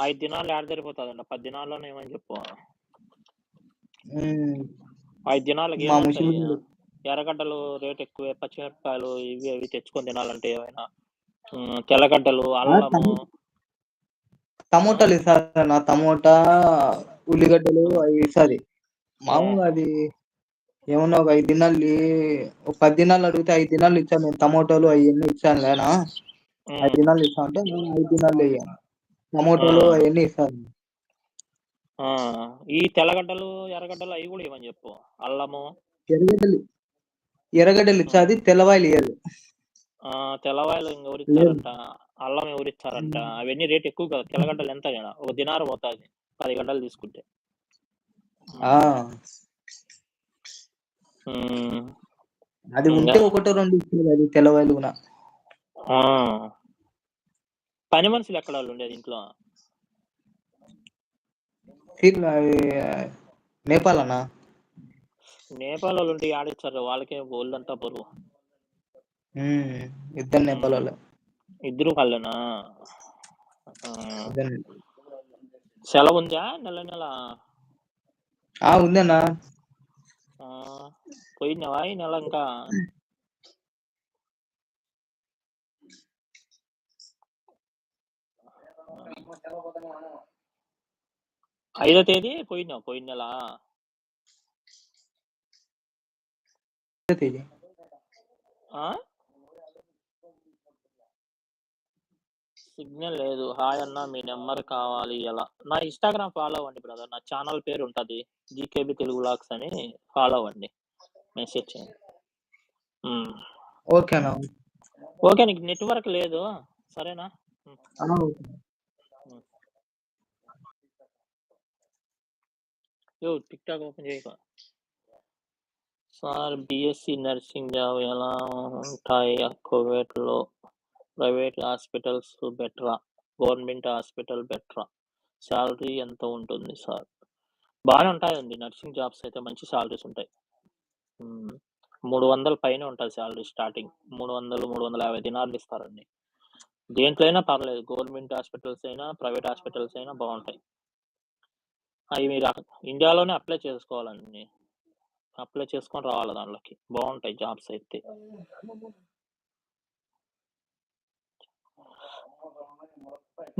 5 దినాలు ఏడ సరిపోతదండి. 10 దినాల్లోనే ఇవ్వమని చెప్పు. 5 దినాలకి ఎర్రగడ్డలు రేట్ ఎక్కువే. పచ్చిమిరపకాయలు ఇవి అవి తెచ్చుకొని తినాలంటే ఏమైనా. తెల్లగడ్డలు! అల్లము ఆ! టమోటాలు ఇస్తారన్న. టమోటా, ఉల్లిగడ్డలు. అవి ఇస్తది. మామూలుగా అది ఏమన్నా ఒక 5 దినాలది ఒక 10 దినాలు అడిగితే 5 దినాలు ఇచ్చాను నేను టమోటాలు అయన్నీ ఇచ్చాను లేనా 5 హ్మ్. దినాలు ఇస్తా అంటే నేను 5 దినాలు ఇయ్యను. టమోటాలు ఆ! అయన్నీ ఇస్తాను. ఆ! ఈ తెల్లగడ్డలు, ఎర్రగడ్డలు అయి గూడా ఇవ్వమని జెప్పు. అల్లము ఎర్రగడ్డలు ఎర్రగడ్డలు ఆ! ఇచ్చాది. తెల్లవాయలు ఇయ్యదు. ఆ! తెల్లవాయలు ఇంగ లేదు. ఎవరిచ్చారంట? అల్లం ఎవరిచ్చారంట? హ్మ్. అవన్నీ రేట్ ఎక్కువ కదా! తెల్లగడ్డలు ఎంత ఈడ? ఒక దినార్ పోతాది. 10 గడ్డలు తీసుకుంటే. ఆ! అది ఉంటే ఒకటో రెండో ఇచ్చేది అది తెల్లవాయలు. ఆ! పని మనుషులు ఎక్కడ ఆళ్ళుండేది ఇంట్లో? సీట్ల అవి నేపాల్ అన్న. నేపాలోళ్ళుంటే యాడిచ్చారు? వాళ్ళకే ఒళ్ళంతా బరువు. హ్మ్. ఇద్దరు హ్మ్. నేపాలోళ్ళే. ఇద్దరు వాళ్ళేనా? ఇద్దరు సెలవుందా నెల నెల? ఉందన్న. పోయినావా ఈ నెల ఇంకా? ఐదో తేదీ పోయినావు పోయిన నెల? తేదీ. సిగ్నల్ లేదు. హాయ్ అన్న మీ నంబర్ కావాలి ఎలా? నా ఇన్‌స్టాగ్రామ్ ఫాలో అవ్వండి బ్రదర్. నా ఛానెల్ పేరు ఉంటది. జీకేబీ తెలుగు వ్లాగ్స్ అని ఫాలో అవ్వండి. మెసేజ్ చేయండి. హ్మ్. ఓకే అన్న. ఓకే. నీకు నెట్‌వర్క్ లేదు. సరేనా? హ్మ్. ఆ! ఓకే. హ్మ్. యో టిక్‌టాక్ ఓపెన్ చేయక సార్ బీఎస్సీ నర్సింగ్ జాబ్ ఎలా ఉంటాయి కోవిడ్లో ప్రైవేట్ హాస్పిటల్స్ బెటరా? గవర్నమెంట్ హాస్పిటల్ బెటరా? సాలరీ ఎంత ఉంటుంది సార్? బాగానే ఉంటాయండి. నర్సింగ్ జాబ్స్ అయితే మంచి సాలరీస్ ఉంటాయి. హ్మ్. 300 పైనే ఉంటది సాలరీ స్టార్టింగ్. మూడు వందలు మూడు వందల యాభై దినాలు ఇస్తారండి. దేంట్లో అయినా పర్లేదు. గవర్నమెంట్ హాస్పిటల్స్ అయినా, ప్రైవేట్ హాస్పిటల్స్ అయినా బాగుంటాయి అవి మీరు ఇండియాలోనే అప్లై చేసుకోవాలండి. అప్లై చేసుకొని రావాలి దాంట్లోకి. బాగుంటాయి జాబ్స్ అయితే.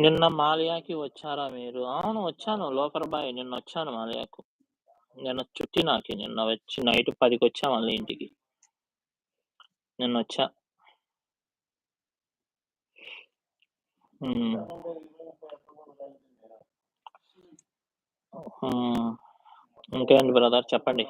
నిన్న మాలియాకి వచ్చారా మీరు? అవును వచ్చాను. లోకర్ బాయ్ నిన్న వచ్చాను మాలియాకు నిన్న చుట్టి నాకి. నిన్న వచ్చి నైట్ 10కొచ్చా మళ్ళీ ఇంటికి. నిన్న వచ్చా హ్మ్. ఇంకేంటి బ్రదర్ చెప్పండి.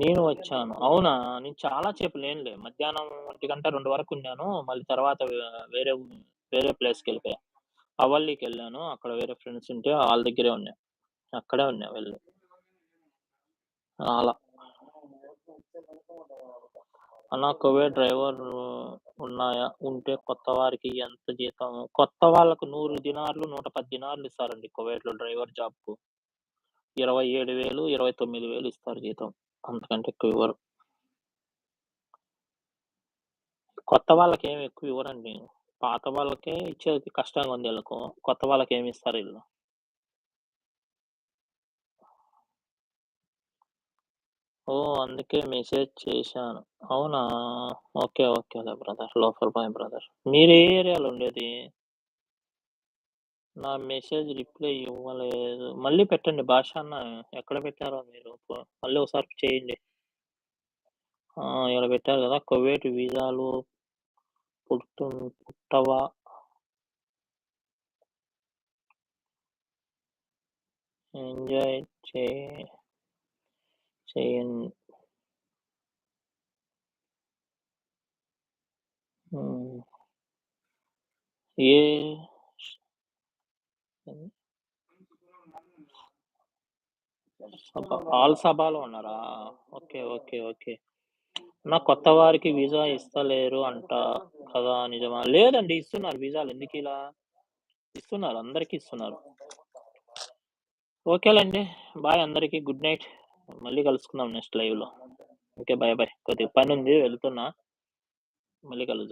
నేను వచ్చాను. అవునా? నేను చాలా సేపు లేనులే. మధ్యాహ్నం 1:00, 2 వరకు ఉన్నాను. మళ్ళీ తర్వాత వే వేరే ప్లేస్కి వేరే ప్లేస్‌కెళ్ళిపోయా. అవల్లికెళ్ళాను. అక్కడ వేరే ఫ్రెండ్స్ ఉంటే ఆళ్ళ దగ్గరే ఉన్నా. అక్కడే ఉన్నా వెళ్ళి. అలా అన్న కువైట్ డ్రైవర్ ఉన్నాయా? ఉంటే కొత్త వారికి ఎంత జీతం? కొత్త వాళ్ళకు నూరు దినార్లు, 110 దినార్లు ఇస్తారండి కువైట్‌లో డ్రైవర్ జాబ్‌కు. 27,000, 29,000 ఇస్తారు జీతం. అంతకంటే ఎక్కువ ఇవ్వరు. కొత్త వాళ్ళకి ఏమి ఎక్కువ ఇవ్వరండి. పాత వాళ్ళకే ఇచ్చేది కష్టంగా ఉంది వీళ్ళకు కొత్త వాళ్ళకి ఏమి ఇస్తారు వీళ్ళు ఓహ్! అందుకే మెసేజ్ చేశాను. అవునా? ఓకే. ఓకేలే బ్రదర్. Loafer boy brother. మీరు ఏ ఏరియాలో ఉండేది? నా మెసేజ్ రిప్లై ఇవ్వలేదు. మళ్ళీ పెట్టండి భాష అన్న ఎక్కడ పెట్టారో మీరు? ప మళ్ళీ ఒకసారి చేయండి. ఆ! పెట్టారు కదా కువైట్ వీసాలు పుట్టు పుట్టవా? ఎంజాయ్ చే చేయం హ్మ్. ఏ. సబా ఆల్ సబాలో ఉన్నారా? ఓకే. ఓకే. ఓకే. అన్న కొత్త వారికి వీసా ఇస్తలేరు అంట కదా! నిజమా? లేదండి ఇస్తున్నారు వీసాలు ఎందుకిలా? ఇస్తున్నారు. అందరికి ఇస్తున్నారు. ఓకేలేండి. బాయ్ అందరికి. Good night. మళ్ళీ కలుసుకుందాం నెక్స్ట్ లైవ్‌లో. ఓకే. Bye bye. కొద్దిగా పని ఉంది వెళ్తున్నా. మళ్ళీ కలుద్దాం.